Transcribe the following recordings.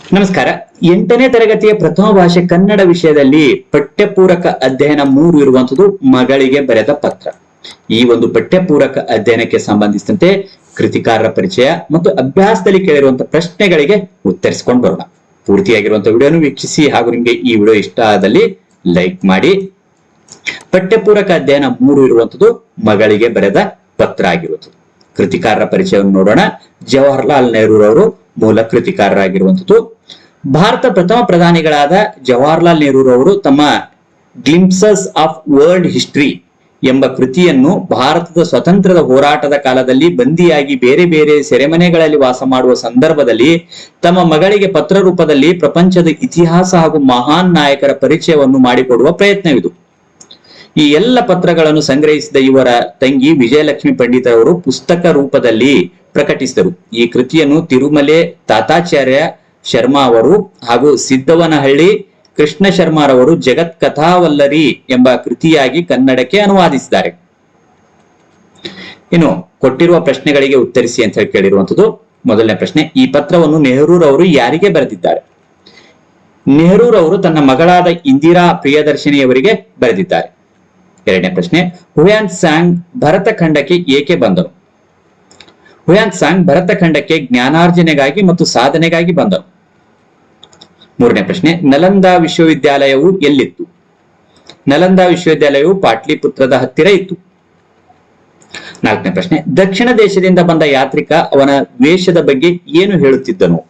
ನಮಸ್ಕಾರ. ಎಂಟನೇ ತರಗತಿಯ ಪ್ರಥಮ ಭಾಷೆ ಕನ್ನಡ ವಿಷಯದಲ್ಲಿ ಪಠ್ಯಪೂರಕ ಅಧ್ಯಯನ ಮೂರು ಇರುವಂತದ್ದು ಮಗಳಿಗೆ ಬರೆದ ಪತ್ರ. ಈ ಒಂದು ಪಠ್ಯಪೂರಕ ಅಧ್ಯಯನಕ್ಕೆ ಸಂಬಂಧಿಸಿದಂತೆ ಕೃತಿಕಾರರ ಪರಿಚಯ ಮತ್ತು ಅಭ್ಯಾಸದಲ್ಲಿ ಕೇಳಿರುವಂತಹ ಪ್ರಶ್ನೆಗಳಿಗೆ ಉತ್ತರಿಸಿಕೊಂಡು ಬರೋಣ. ಪೂರ್ತಿಯಾಗಿರುವಂತಹ ವಿಡಿಯೋನು ವೀಕ್ಷಿಸಿ ಹಾಗೂ ನಿಮಗೆ ಈ ವಿಡಿಯೋ ಇಷ್ಟ ಆದಲ್ಲಿ ಲೈಕ್ ಮಾಡಿ. ಪಠ್ಯಪೂರಕ ಅಧ್ಯಯನ ಮೂರು ಇರುವಂತದ್ದು ಮಗಳಿಗೆ ಬರೆದ ಪತ್ರ ಆಗಿರುವಂಥದ್ದು ಕೃತಿಕಾರರ ಪರಿಚಯವನ್ನು ನೋಡೋಣ. ಜವಾಹರ್ಲಾಲ್ ನೆಹರೂರವರು ಮೂಲ ಕೃತಿಕಾರರಾಗಿರುವಂಥದ್ದು. ಭಾರತ ಪ್ರಥಮ ಪ್ರಧಾನಿಗಳಾದ ಜವಾಹರ್ಲಾಲ್ ನೆಹರೂರವರು ತಮ್ಮ ಗ್ಲಿಂಪ್ಸಸ್ ಆಫ್ ವರ್ಲ್ಡ್ ಹಿಸ್ಟ್ರಿ ಎಂಬ ಕೃತಿಯನ್ನು ಭಾರತದ ಸ್ವತಂತ್ರದ ಹೋರಾಟದ ಕಾಲದಲ್ಲಿ ಬಂದಿಯಾಗಿ ಬೇರೆ ಬೇರೆ ಸೆರೆಮನೆಗಳಲ್ಲಿ ವಾಸ ಮಾಡುವ ಸಂದರ್ಭದಲ್ಲಿ ತಮ್ಮ ಮಗಳಿಗೆ ಪತ್ರ ರೂಪದಲ್ಲಿ ಪ್ರಪಂಚದ ಇತಿಹಾಸ ಹಾಗೂ ಮಹಾನ್ ನಾಯಕರ ಪರಿಚಯವನ್ನು ಮಾಡಿಕೊಡುವ ಪ್ರಯತ್ನವಿದು. ಈ ಎಲ್ಲ ಪತ್ರಗಳನ್ನು ಸಂಗ್ರಹಿಸಿದ ಇವರ ತಂಗಿ ವಿಜಯಲಕ್ಷ್ಮಿ ಪಂಡಿತರವರು ಪುಸ್ತಕ ರೂಪದಲ್ಲಿ ಪ್ರಕಟಿಸಿದರು. ಈ ಕೃತಿಯನ್ನು ತಿರುಮಲೆ ತಾತಾಚಾರ್ಯ ಶರ್ಮಾ ಅವರು ಹಾಗೂ ಸಿದ್ದವನಹಳ್ಳಿ ಕೃಷ್ಣ ಶರ್ಮಾರವರು ಜಗತ್ ಕಥಾವಲ್ಲರಿ ಎಂಬ ಕೃತಿಯಾಗಿ ಕನ್ನಡಕ್ಕೆ ಅನುವಾದಿಸಿದ್ದಾರೆ. ಇನ್ನು ಕೊಟ್ಟಿರುವ ಪ್ರಶ್ನೆಗಳಿಗೆ ಉತ್ತರಿಸಿ ಅಂತ ಹೇಳಿ ಕೇಳಿರುವಂತದ್ದು, ಮೊದಲನೇ ಪ್ರಶ್ನೆ, ಈ ಪತ್ರವನ್ನು ನೆಹರೂರವರು ಯಾರಿಗೆ ಬರೆದಿದ್ದಾರೆ? ನೆಹರೂರವರು ತನ್ನ ಮಗಳಾದ ಇಂದಿರಾ ಪ್ರಿಯದರ್ಶಿನಿಯವರಿಗೆ ಬರೆದಿದ್ದಾರೆ. ಎರಡನೇ ಪ್ರಶ್ನೆ, ಹುಯಾನ್ ಸಾಂಗ್ ಭರತ ಖಂಡಕ್ಕೆ ಏಕೆ ಬಂದರು? ಹುಯಾನ್ ಸಾಂಗ್ ಭರತ ಖಂಡಕ್ಕೆ ಜ್ಞಾನಾರ್ಜನೆಗಾಗಿ ಮತ್ತು ಸಾಧನೆಗಾಗಿ ಬಂದರು. ಮೂರನೇ ಪ್ರಶ್ನೆ, ನಲಂದಾ ವಿಶ್ವವಿದ್ಯಾಲಯವು ಎಲ್ಲಿತ್ತು? ನಲಂದಾ ವಿಶ್ವವಿದ್ಯಾಲಯವು ಪಾಟ್ಲಿಪುತ್ರದ ಹತ್ತಿರ ಇತ್ತು. ನಾಲ್ಕನೇ ಪ್ರಶ್ನೆ, ದಕ್ಷಿಣ ದೇಶದಿಂದ ಬಂದ ಯಾತ್ರಿಕ ಅವನ ವೇಷದ ಬಗ್ಗೆ ಏನು ಹೇಳುತ್ತಿದ್ದನು?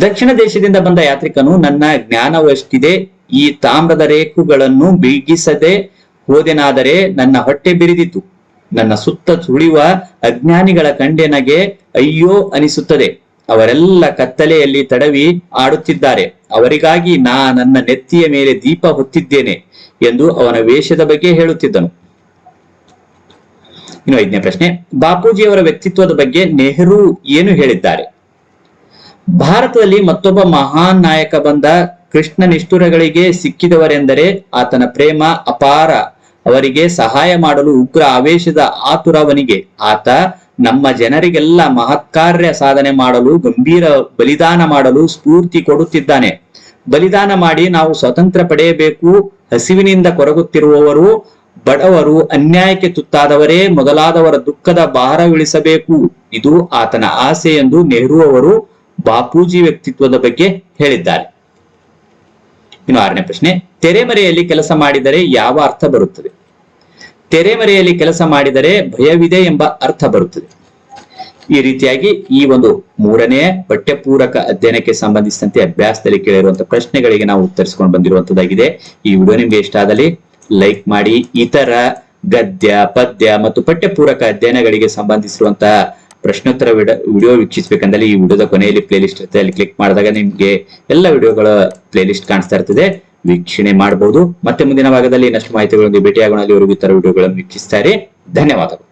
ದಕ್ಷಿಣ ದೇಶದಿಂದ ಬಂದ ಯಾತ್ರಿಕನು ನನ್ನ ಜ್ಞಾನವಷ್ಟಿದೆ ಈ ತಾಮ್ರದ ರೇಖುಗಳನ್ನು ಬಿಗಿಸದೆ ಹೋದೆನಾದರೆ ನನ್ನ ಹೊಟ್ಟೆ ಬಿರಿದಿತು. ನನ್ನ ಸುತ್ತ ಸುಳಿಯುವ ಅಜ್ಞಾನಿಗಳ ಕಂಡೆನಗೆ ಅಯ್ಯೋ ಅನಿಸುತ್ತದೆ. ಅವರೆಲ್ಲ ಕತ್ತಲೆಯಲ್ಲಿ ತಡವಿ ಆಡುತ್ತಿದ್ದಾರೆ. ಅವರಿಗಾಗಿ ನಾ ನನ್ನ ನೆತ್ತಿಯ ಮೇಲೆ ದೀಪ ಹೊತ್ತಿದ್ದೇನೆ ಎಂದು ಅವನ ವೇಷದ ಬಗ್ಗೆ ಹೇಳುತ್ತಿದ್ದನು. ಇನ್ನು ಐದನೇ ಪ್ರಶ್ನೆ, ಬಾಪೂಜಿಯವರ ವ್ಯಕ್ತಿತ್ವದ ಬಗ್ಗೆ ನೆಹರು ಏನು ಹೇಳಿದ್ದಾರೆ? ಭಾರತದಲ್ಲಿ ಮತ್ತೊಬ್ಬ ಮಹಾನ್ ನಾಯಕ ಬಂದ ಕೃಷ್ಣ ನಿಷ್ಠುರಗಳಿಗೆ ಸಿಕ್ಕಿದವರೆಂದರೆ ಆತನ ಪ್ರೇಮ ಅಪಾರ. ಅವರಿಗೆ ಸಹಾಯ ಮಾಡಲು ಉಗ್ರ ಆವೇಶದ ಆತುರವನಿಗೆ ಆತ ನಮ್ಮ ಜನರಿಗೆಲ್ಲ ಮಹತ್ಕಾರ್ಯ ಸಾಧನೆ ಮಾಡಲು, ಗಂಭೀರ ಬಲಿದಾನ ಮಾಡಲು ಸ್ಫೂರ್ತಿ ಕೊಡುತ್ತಿದ್ದಾನೆ. ಬಲಿದಾನ ಮಾಡಿ ನಾವು ಸ್ವತಂತ್ರ ಪಡೆಯಬೇಕು. ಹಸಿವಿನಿಂದ ಕೊರಗುತ್ತಿರುವವರು, ಬಡವರು, ಅನ್ಯಾಯಕ್ಕೆ ತುತ್ತಾದವರೇ, ಮೊದಲಾದವರ ದುಃಖದ ಭಾರವಿಳಿಸಬೇಕು. ಇದು ಆತನ ಆಸೆ ಎಂದು ನೆಹರು ಅವರು ಬಾಪೂಜಿ ವ್ಯಕ್ತಿತ್ವದ ಬಗ್ಗೆ ಹೇಳಿದ್ದಾರೆ. ಇನ್ನು ಆರನೇ ಪ್ರಶ್ನೆ, ತೆರೆಮರೆಯಲ್ಲಿ ಕೆಲಸ ಮಾಡಿದರೆ ಯಾವ ಅರ್ಥ ಬರುತ್ತದೆ? ತೆರೆಮರೆಯಲ್ಲಿ ಕೆಲಸ ಮಾಡಿದರೆ ಭಯವಿದೆ ಎಂಬ ಅರ್ಥ ಬರುತ್ತದೆ. ಈ ರೀತಿಯಾಗಿ ಈ ಒಂದು ಮೂರನೇ ಪಠ್ಯಪೂರಕ ಅಧ್ಯಯನಕ್ಕೆ ಸಂಬಂಧಿಸಿದಂತೆ ಅಭ್ಯಾಸದಲ್ಲಿ ಕೇಳಿರುವಂತಹ ಪ್ರಶ್ನೆಗಳಿಗೆ ನಾವು ಉತ್ತರಿಸಿಕೊಂಡು ಬಂದಿರುವಂತದ್ದಾಗಿದೆ. ಈ ವಿಡಿಯೋ ನಿಮ್ಗೆ ಇಷ್ಟ ಆದಲ್ಲಿ ಲೈಕ್ ಮಾಡಿ, ಇತರ ಗದ್ಯ, ಪದ್ಯ ಮತ್ತು ಪಠ್ಯಪೂರಕ ಅಧ್ಯಯನಗಳಿಗೆ ಸಂಬಂಧಿಸಿರುವಂತಹ ಪ್ರಶ್ನೋತ್ತರ ವಿಡಿಯೋ ವೀಕ್ಷಿಸಬೇಕಂದ್ರೆ ಈ ವಿಡಿಯೋದ ಕೊನೆಯಲ್ಲಿ ಪ್ಲೇ ಲಿಸ್ಟ್ ಇರುತ್ತೆ ಅಲ್ಲಿ ಕ್ಲಿಕ್ ಮಾಡಿದಾಗ ನಿಮ್ಗೆ ಎಲ್ಲ ವಿಡಿಯೋಗಳ ಪ್ಲೇ ಲಿಸ್ಟ್ ಕಾಣಿಸ್ತಾ ಇರ್ತದೆ. ವೀಕ್ಷಣೆ ಮಾಡಬಹುದು ಮತ್ತೆ ಮುಂದಿನ ಭಾಗದಲ್ಲಿ ಇನ್ನಷ್ಟು ಮಾಹಿತಿಗಳೊಂದಿಗೆ ಭೇಟಿಯಾಗೋಣ. ಅಲ್ಲಿವರೆಗೂ ಇತರ ವಿಡಿಯೋಗಳನ್ನು ವೀಕ್ಷಿಸ್ತಾರೆ ಧನ್ಯವಾದಗಳು.